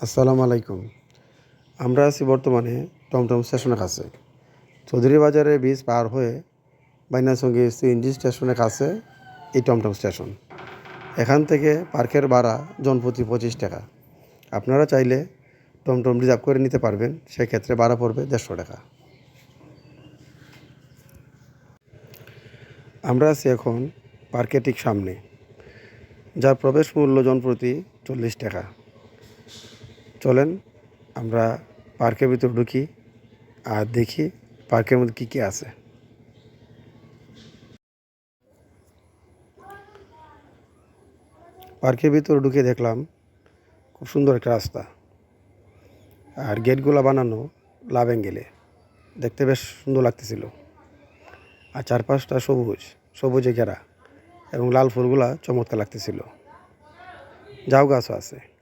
আসসালামু আলাইকুম। আমরা আছি বর্তমানে টমটম স্টেশনের কাছে। চৌধুরী বাজারে ব্রিজ পার হয়ে বাইনাসঙ্গী সিএনজি স্টেশনের কাছে এই টমটম স্টেশন। এখান থেকে পার্কের ভাড়া জনপ্রতি পঁচিশ টাকা। আপনারা চাইলে টমটম রিজার্ভ করে নিতে পারবেন, সেক্ষেত্রে ভাড়া পড়বে দেড়শো টাকা। আমরা আছি এখন পার্কের ঠিক সামনে, যার প্রবেশ মূল্য জনপ্রতি চল্লিশ টাকা। চলেন, আমরা পার্কের ভিতর ঢুকি আর দেখি পার্কের মধ্যে কী কী আছে। পার্কের ভিতর ঢুকে দেখলাম খুব সুন্দর একটা রাস্তা আর গেটগুলো বানানো লাভ অ্যাঙ্গেলে। দেখতে বেশ সুন্দর লাগতেছিল। আর চারপাশটা সবুজ, সবুজে ঘেরা এবং লাল ফুলগুলা চমৎকার লাগতেছিল। জাউ গাছও আছে।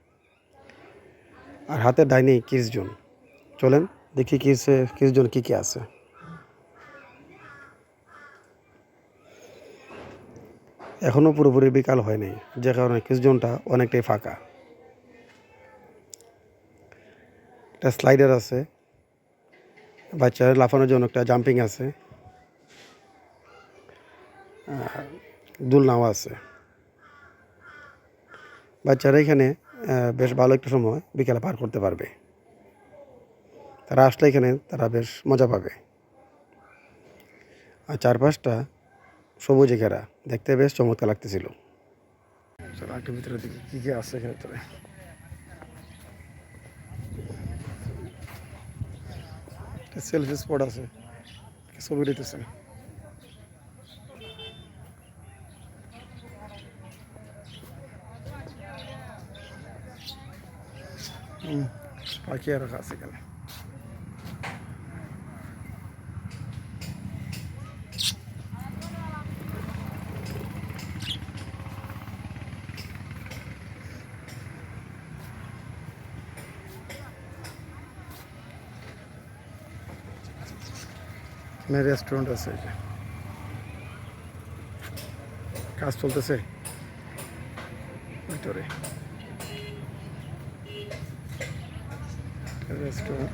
আর হাতে ডাইনি কিস জোন। চলেন, দেখি কিসে, কিস জোন কী কী আছে। এখনও পুরোপুরি বিকাল হয়নি যে কারণে কিস জোনটা অনেকটাই ফাঁকা। একটা স্লাইডার আছে, বাচ্চারা লাফানোর জন্য একটা জাম্পিং আছে দুলনাও আছে। বাচ্চারা এখানে বেশ ভালো একটা সময় বিকেলে পার করতে পারবে। তারা আসলে এখানে তারা বেশ মজা পাবে। আর চারপাশটা সবুজে ঘেরা। দেখতে বেশ চমৎকার লাগতেছিল। ভিতরে দেখি কী কী আছে এখানে ভিতরে? সেলফি স্পট আছে। ছবি দিতেছে। হুম পাখি আর রাখা আছে এখানে এখানে রেস্টুরেন্ট আছে এই যে। কাজ চলতেছে ভিতরে রেস্টুরেন্ট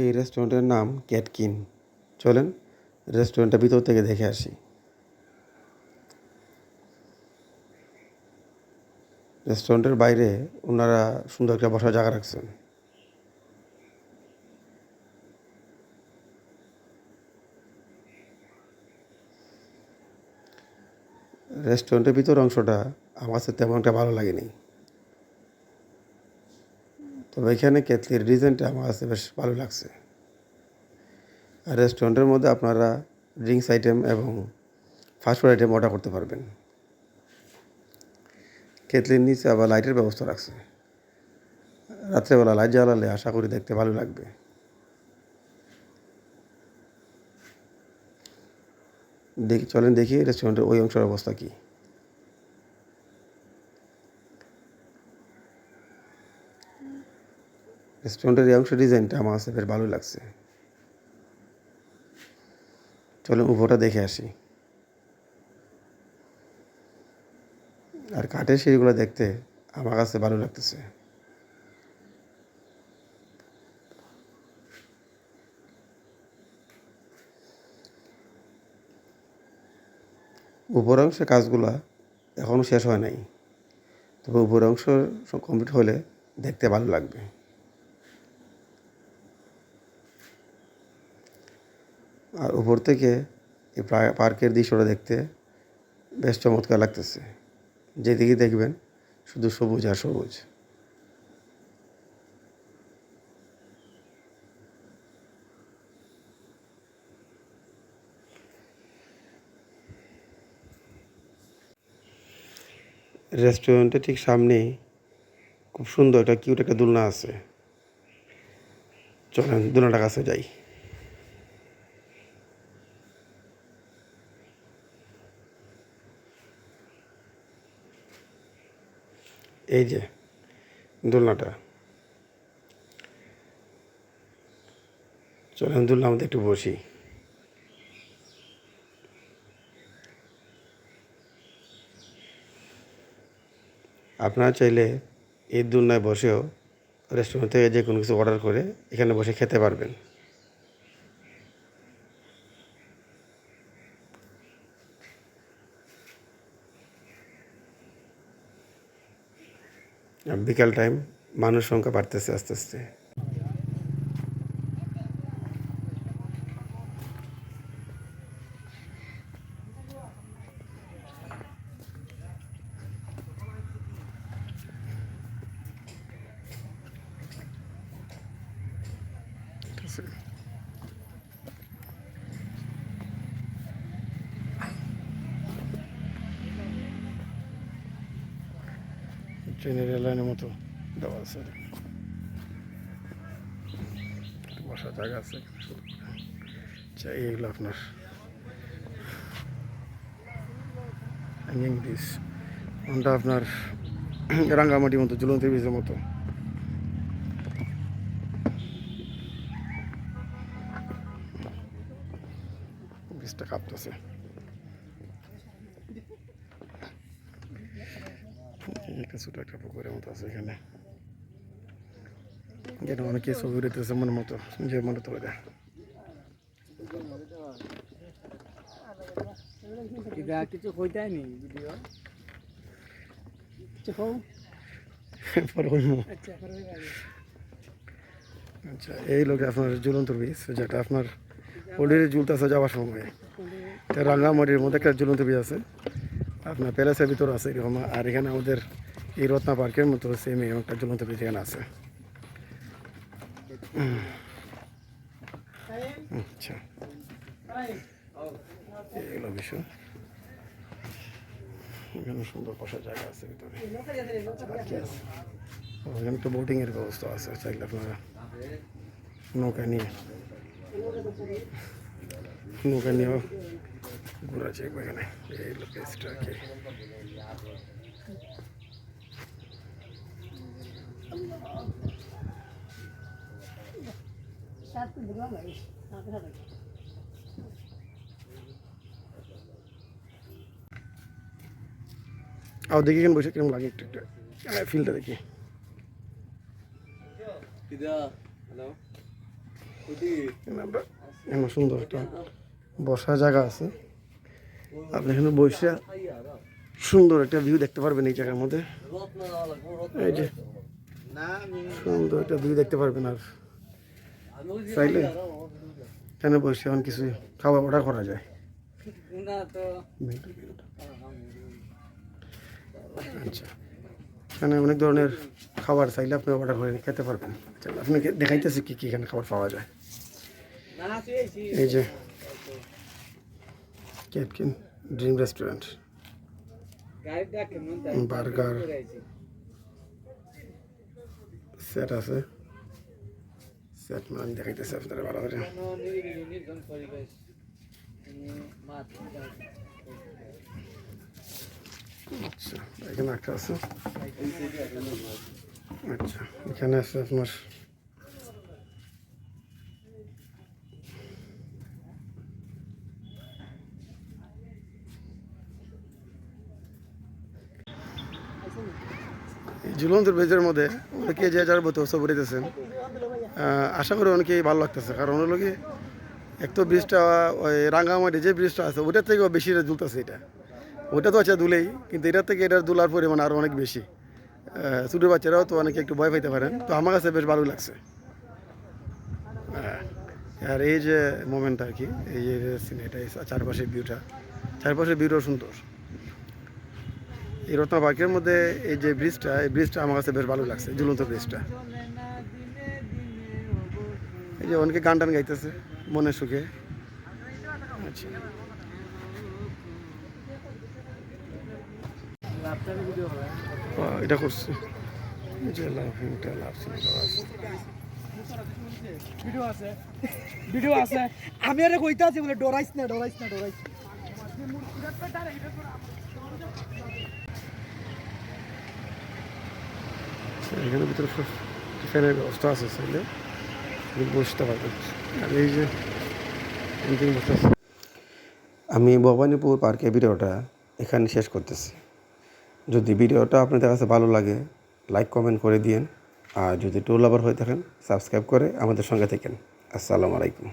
এই রেস্টুরেন্টের নাম ক্যাটকিন। চলেন রেস্টুরেন্টটা ভিতর থেকে দেখে আসি। রেস্টুরেন্টের বাইরে ওনারা সুন্দর একটা বসার জায়গা রাখছেন। রেস্টুরেন্টের ভিতর অংশটা আমার কাছে তেমন একটা ভালো লাগেনি। তবে এখানে কেতলির ডিজাইনটা আমার কাছে বেশ ভালো লাগছে। আর রেস্টুরেন্টের মধ্যে আপনারা ড্রিঙ্কস আইটেম এবং ফাস্টফুড আইটেম অর্ডার করতে পারবেন। কেতলির নিচে আবার লাইটের ব্যবস্থা রাখছে। রাত্রেবেলা লাইট জ্বালালে আশা করি দেখতে ভালো লাগবে। দেখি, চলেন দেখি রেস্টুরেন্টের ওই অংশের অবস্থা কী। রেস্টুরেন্টের এই অংশ ডিজাইনটা আমার কাছে বেশ ভালো লাগছে। চলুন উপরটা দেখে আসি। আর কাঠের সিঁড়িগুলো দেখতে আমার কাছে ভালো লাগতেছে। উপর অংশের কাজগুলো এখনও শেষ হয় নাই। তবে উপর অংশ কমপ্লিট হলে দেখতে ভালো লাগবে। আর উপর থেকে এই প্রা- পার্কের দৃশ্যটা দেখতে বেশ চমৎকার লাগতেছে। যেদিকে দেখবেন শুধু সবুজ আর সবুজ। রেস্টুরেন্টের ঠিক সামনেই খুব সুন্দর একটা কিউট একটা দোলনা আছে। চলেন দোলনাটার কাছে যাই। এই যে, দোলনাটা। চলেন দোলনা আমাদের একটু বসি। আপনারা চাইলে এই দুলনায় বসেও রেস্টুরেন্ট থেকে যে কোনো কিছু অর্ডার করে এখানে বসে খেতে পারবেন। বিকাল টাইম মানুষ সংখ্যা বাড়তেছে আস্তে আস্তে। ট্রেনের রেললাইনের মতো দেওয়া আছে বসার জায়গা আছে আচ্ছা এইগুলো আপনার কোনটা আপনার রাঙ্গামাটির মতো, ঝুলন্ত ব্রিজের মতো? একটা ছোট একটা পুকুরের মতো আছে এখানে। যেটা অনেকে ছবি উঠেতেছে মনের মতো যে মনে তোলে দেয়। কিছু কইতাই নি ভিডিও? কিছু কও? আচ্ছা আচ্ছা এই লোকে আপনার ঝুলন্ত ব্রিজ যেটা আপনার পোল্ট্রি ঝুলতেছে যাওয়ার সময়। রাঙ্গামাটির মধ্যে একটা ঝুলন্ত ব্রিজ আছে। আপনার প্যালেসের ভিতর আছে এরকম আর এখানে আমাদের এই রত্না পার্কের মতো সেম এরকম একটা ঝুলন্ত এখানে আছে। আচ্ছা। এগুলো বিষয় এখানে সুন্দর বসার জায়গা আছে ভিতরে। আর ও, এখানে তো বোটিং এর ব্যবস্থা আছে চাইলে আপনারা নৌকা নিয়ে নৌকা নিয়েও ঘোরা যায় এখানে। এই লোকেশটা আর কি সাত বুড়া লাগে সাত লাগে আও দেখি কেন বসে কীরকম লাগে একটু একটু ফিলটা দেখি। এখানে সুন্দর একটা বসার জায়গা আছে। আপনি এখানে বসে সুন্দর একটা ভিউ দেখতে পারবেন এই জায়গার মধ্যে। এই যে সুন্দর একটা ভিউ দেখতে পারবেন আর। চাইলে এখানে বসে এখন কিছু খাওয়া অর্ডার করা যায়। আচ্ছা। এখানে অনেক ধরনের খাবার চাইলে আপনি অর্ডার করে খেতে পারবেন। আচ্ছা আপনাকে দেখাইতেছি কি কি এখানে খাবার পাওয়া যায়। এই যে ক্যাপকিন ড্রিম রেস্টুরেন্ট। বার্গার। সেট আছে। সেট মানে আমি দেখাইতেছি আপনারা ভালো করে। আচ্ছা এখানে একটা আছে। আচ্ছা এখানে আছে আপনার ঝুলন্ত ব্রিজের মধ্যে অনেকে যে যার মতো সব উঠেতেছেন আশা করি অনেকেই ভালো লাগতেছে, কারণ হলো এক তো ব্রিজটা, ওই রাঙ্গামাটি যে ব্রিজটা আছে, ওটার থেকেও বেশি দুলতেছে এটা। ওটা তো আছে দুলেই, কিন্তু এটার থেকে এটার দুলার পরিমাণ আরও অনেক বেশি। ছোটো বাচ্চারাও তো অনেকে একটু ভয় পাইতে পারেন, তো আমার কাছে বেশ ভালো লাগছে। আর এই যে মোমেন্টটা আর কি, এই যে সিনেটা চারপাশের ভিউটা চারপাশের ভিউটাও সুন্দর। এই রত্না পার্কের মধ্যে এই যে ব্রিজটা, এই ব্রিজটা আমার কাছে বেশ ভালো লাগছে, ঝুলন্ত ব্রিজটা। এই যে অনেকে গান টান গাইতেছে মনে সুখে। আচ্ছা। হয় এটা করছে। এই যে লাফিংটা লাফিং করা আছে। আমি আরে কইতা আছি। বলে, ডরাইস না ডরাইস না, ডরাইস। এখানে ভিতরে ফ্যানের ব্যবস্থা আছে চাইলে বসতে পারবেন আর এই যে আমি ভবানীপুর পার্কে ভিডিওটা এখানে শেষ করতেছি। যদি ভিডিওটা আপনাদের কাছে ভালো লাগে লাইক কমেন্ট করে দিয়েন। আর যদি টুল লাভার হয়ে থাকেন সাবস্ক্রাইব করে আমাদের সঙ্গে থাকেন। আসসালামু আলাইকুম।